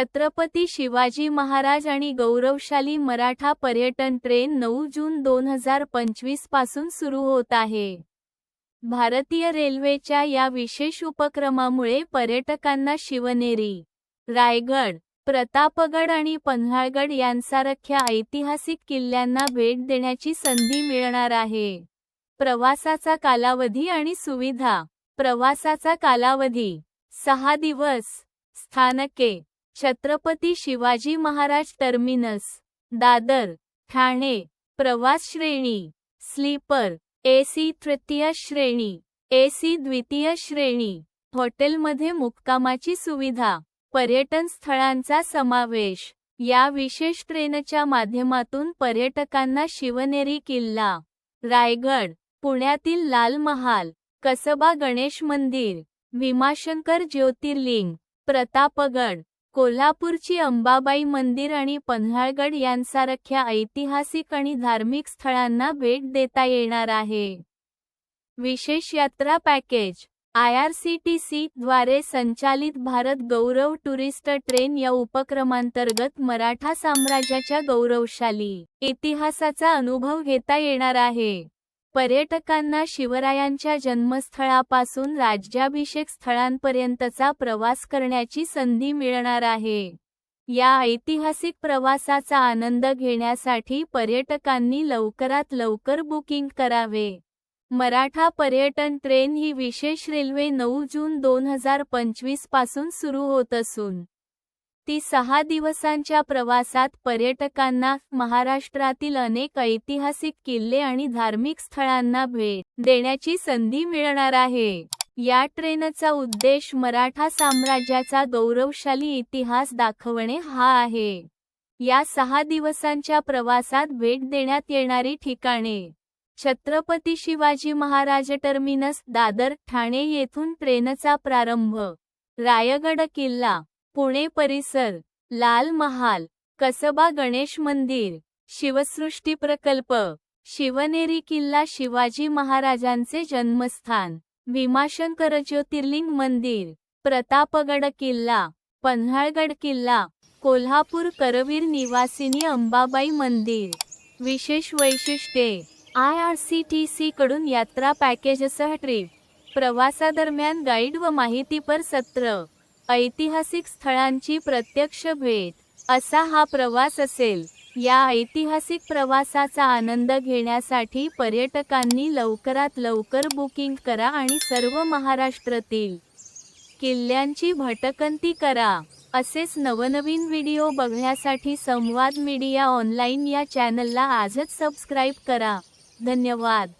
छत्रपती शिवाजी महाराज आणि गौरवशाली मराठा पर्यटन ट्रेन नऊ जून दोन हजार पंचवीसपासून सुरू होत आहे. भारतीय रेल्वेच्या या विशेष उपक्रमामुळे पर्यटकांना शिवनेरी रायगड प्रतापगड आणि पन्हाळगड यांसारख्या ऐतिहासिक किल्ल्यांना भेट देण्याची संधी मिळणार आहे. प्रवासाचा कालावधी आणि सुविधा प्रवासाचा कालावधी सहा दिवस स्थानके छत्रपती शिवाजी महाराज टर्मिनस दादर ठाणे प्रवास श्रेणी स्लीपर एसी तृतीय श्रेणी एसी द्वितीय श्रेणी हॉटेलमध्ये मुक्कामाची सुविधा पर्यटन स्थळांचा समावेश या विशेष ट्रेनच्या माध्यमातून पर्यटकांना शिवनेरी किल्ला रायगड पुण्यातील लाल महाल कसबा गणेश मंदिर भीमाशंकर ज्योतिर्लिंग प्रतापगड कोल्हापूरची अंबाबाई मंदिर आणि पन्हाळगड यांसारख्या ऐतिहासिक आणि धार्मिक स्थळांना भेट देता येणार आहे. विशेष यात्रा package I R C T C द्वारे संचालित भारत गौरव टुरिस्ट ट्रेन या उपक्रमांतर्गत मराठा साम्राज्याच्या गौरवशाली इतिहासाचा अनुभव घेता येणार आहे. पर्यटकांना शिवरायांच्या जन्मस्थळापासून राज्याभिषेक स्थळांपर्यंतचा प्रवास करण्याची संधी मिळणार आहे. या ऐतिहासिक प्रवासाचा आनंद घेण्यासाठी पर्यटकांनी लवकरात लवकर बुकिंग करावे. मराठा पर्यटन ट्रेन ही विशेष रेल्वे नऊ जून दोन हजार पंचवीसपासून सुरू होत असून ती सहा दिवसांच्या प्रवासात पर्यटकांना महाराष्ट्रातील अनेक ऐतिहासिक किल्ले आणि धार्मिक स्थळांना भेट देण्याची संधी मिळणार आहे. या ट्रेनचा उद्देश मराठा साम्राज्याचा गौरवशाली इतिहास दाखवणे हा आहे. या सहा दिवसांच्या प्रवासात भेट देण्यात येणारी ठिकाणे छत्रपती शिवाजी महाराज टर्मिनस दादर ठाणे येथून ट्रेनचा प्रारंभ रायगड किल्ला पुणे परिसर लाल महाल कसबा गणेश मंदिर शिवसृष्टी प्रकल्प शिवनेरी किल्ला शिवाजी महाराजांचे जन्मस्थान भीमाशंकर ज्योतिर्लिंग मंदिर प्रतापगड किल्ला पन्हाळगड किल्ला कोल्हापूर करवीर निवासिनी अंबाबाई मंदिर. विशेष वैशिष्ट्ये I R C T C कडून यात्रा पॅकेजसह ट्रिप प्रवासादरम्यान गाईड व माहितीपर सत्र. ऐतिहासिक स्थळांची प्रत्यक्ष भेट. असा हा प्रवास असेल. या ऐतिहासिक प्रवासाचा आनंद घेण्यासाठी पर्यटकांनी लवकरात लवकर बुकिंग करा आणि सर्व महाराष्ट्रातील किल्ल्यांची भटकंती करा. असेच नवनवीन व्हिडिओ बघण्यासाठी संवाद मीडिया ऑनलाईन या चॅनलला आजच सबस्क्राईब करा. धन्यवाद.